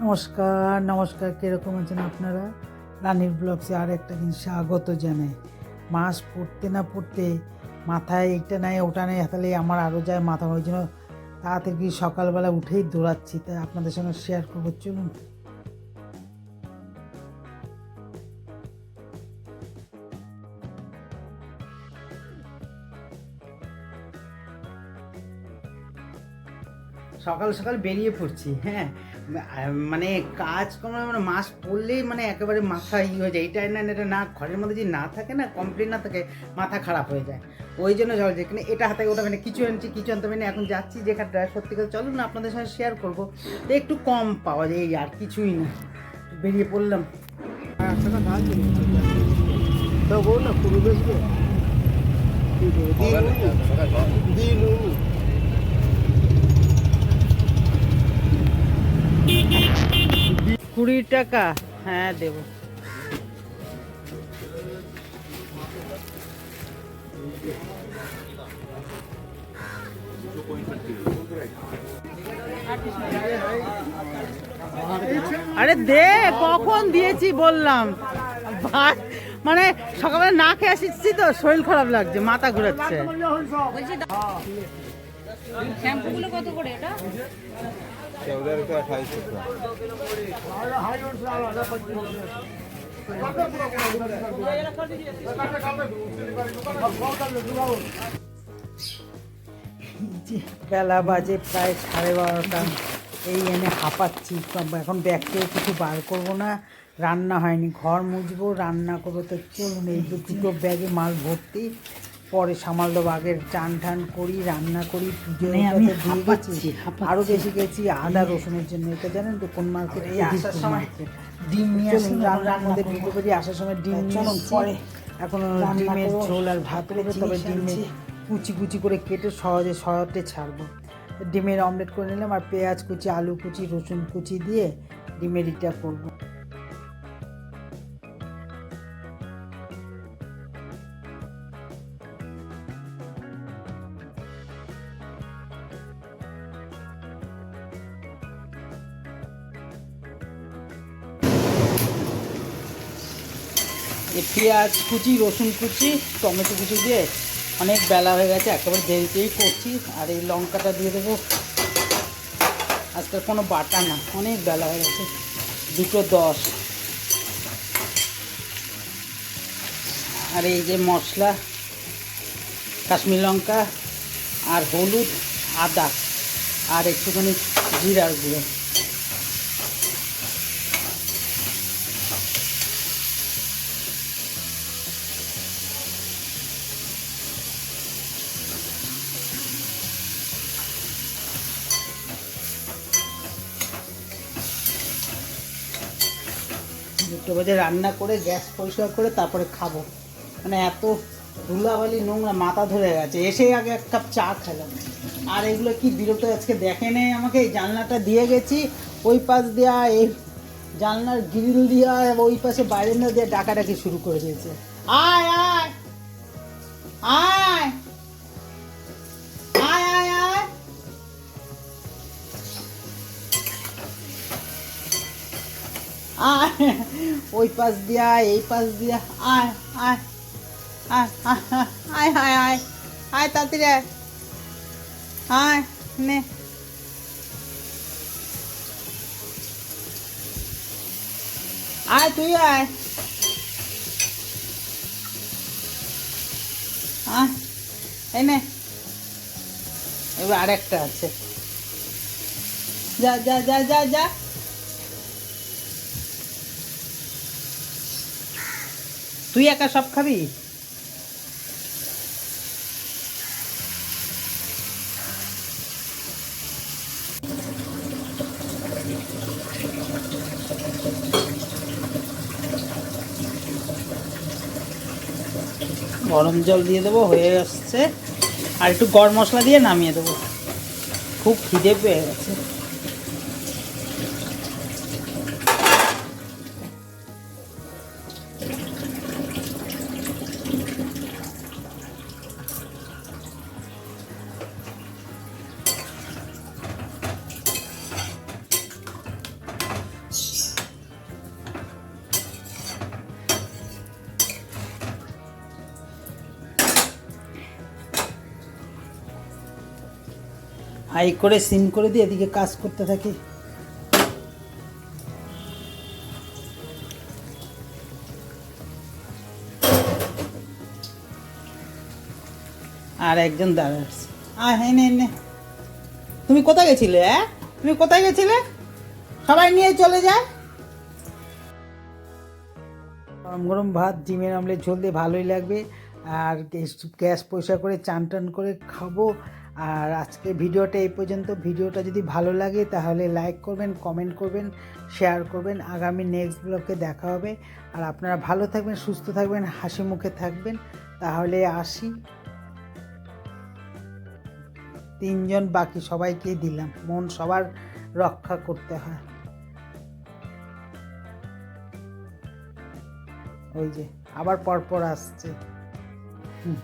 নমস্কার নমস্কার, কীরকম আছেন আপনারা? রানীর ব্লগসে আর একটা দিন স্বাগত জানাই। মাস পড়তে না পড়তে মাথায় এটা নাই, ওটা নেই, তাহলে আমার আরও যায় মাথা ওই জন্য তাড়াতাড়ি সকালবেলা উঠেই দৌড়াচ্ছি। তাই আপনাদের সঙ্গে শেয়ার করব, চলুন। সকাল সকাল বেরিয়ে পড়ছি হ্যাঁ? মানে কাজ কর্ম মানে মাস পড়লেই মানে একেবারে মাথা ই হয়ে যায়। এটা না এটা না ঘরের মধ্যে যদি না থাকে না কমপ্লিট না থাকে মাথা খারাপ হয়ে যায়। ওই জন্য চল যেখানে এটা হাতে ওটা মানে কিছু আনছি কিছু আনতে পারি না এখন যাচ্ছি যেখানটা সত্যি কথা চলুন না আপনাদের সঙ্গে শেয়ার করব। তো একটু কম পাওয়া যায় এই আর কিছুই না। বেরিয়ে পড়লাম। না পুরো বেসবে দিনু কুড়ি টাকা। হ্যাঁ দেবো। আরে দে, কখন দিয়েছি বললাম। মানে সকালে না খেয়ে আসছি তো, শরীর খারাপ লাগছে, মাথা ঘুরাচ্ছে। কত করে এটা? বেলা বাজে প্রায় সাড়ে বারোটা। এই এনে হাঁপাচ্ছি। এখন ব্যাগ থেকে কিছু বার করব না। রান্না হয়নি। ঘর মুছবো, রান্না করব তো চলুন। এই দুটো ব্যাগে মাল ভর্তি। পরে সামাল দেবো আগের চান টান করি রান্না করি পুজো আমি দিয়ে গেছি। আরও বেশি গেছি আদা রসুনের জন্য। এটা জানেন তো কোন মার্কেট? এই আসার সময় ডিম নিয়ে আসুন রান্নার মধ্যে ঢুকে বেরিয়ে আসার সময় ডিম নিয়ে পরে এখন ডিমের ঝোল আর ভাত করবে তবে ডিমের কুচি কুচি করে কেটে সহজে সহজে ছাড়বো। ডিমের অমলেট করে নিলাম আর পেঁয়াজ কুচি আলু কুচি রসুন কুচি দিয়ে ডিমের ইটা করব। পেঁয়াজ কুচি, রসুন কুচি, টমেটো কুচি দিয়ে অনেক বেলা হয়ে গেছে, একেবারে দেরিতেই করছি। আর এই লঙ্কাটা দিয়ে দেবো। আজকে কোনো বাটা না, অনেক বেলা হয়ে গেছে, দুটো দশ। আর এই যে মশলা, কাশ্মীর লঙ্কা আর হলুদ, আদা, আর একটুখানি জিরার গুঁড়ো। দুটো বাজে রান্না করে, গ্যাস পরিষ্কার করে তারপরে খাব। মানে এত ধুলাবালি নোংরা, মাথা ধরে গেছে। এসেই আগে এক কাপ চা খেলাম। আর এগুলো কি বিরক্ত আজকে দেখে নেই আমাকে? এই জানলাটা দিয়ে গেছি, ওই পাশ দেওয়া এই জানলার গ্রিল দিয়া ওই পাশে বাইরের না দিয়ে ডাকাডাকি শুরু করে দিয়েছে। আয় আয় আয় আয়, ওই পাশ দিয়ে আয়, এই পাশ দিয়া আয় আয় আয় আয় আয় আয় আয় তাড়াতাড়ি আয়। আয়, নে। আয়, তুই আয়। আয় এনে এবার আরেকটা আছে। যা যা যা যা যা। তুই একা সব খাবি? গরম জল দিয়ে দেবো, হয়ে আসছে। আর একটু গরম মশলা দিয়ে নামিয়ে দেবো। খুব খিদে পেয়ে গেছে। হাই করে সিম করে দিয়ে এদিকে কাজ করতে থাকি। আর একজন দাঁড়া আছে। আ হ্যাঁ নে নে। তুমি কোথায় গেছিলে হ্যাঁ তুমি কোথায় গেছিলে? সবাই নিয়ে চলে যায়। গরম গরম ভাত, ডিমের আমলেট, ঝোল দিয়ে ভালোই লাগবে। আর গ্যাস পয়সা করে, চান টান করে খাব। আর আজকে ভিডিওটা এই পর্যন্ত। ভিডিওটা যদি ভালো লাগে তাহলে লাইক করবেন কমেন্ট করবেন শেয়ার করবেন। আগামী নেক্সট ব্লগে দেখা হবে। আর আপনারা ভালো থাকবেন, সুস্থ থাকবেন, হাসি মুখে থাকবেন। তাহলে আসি। তিনজন বাকি সবাইকেই দিলাম। মন সবার রক্ষা করতে হয়। ওই যে, আবার পরপর আসছে। হুম।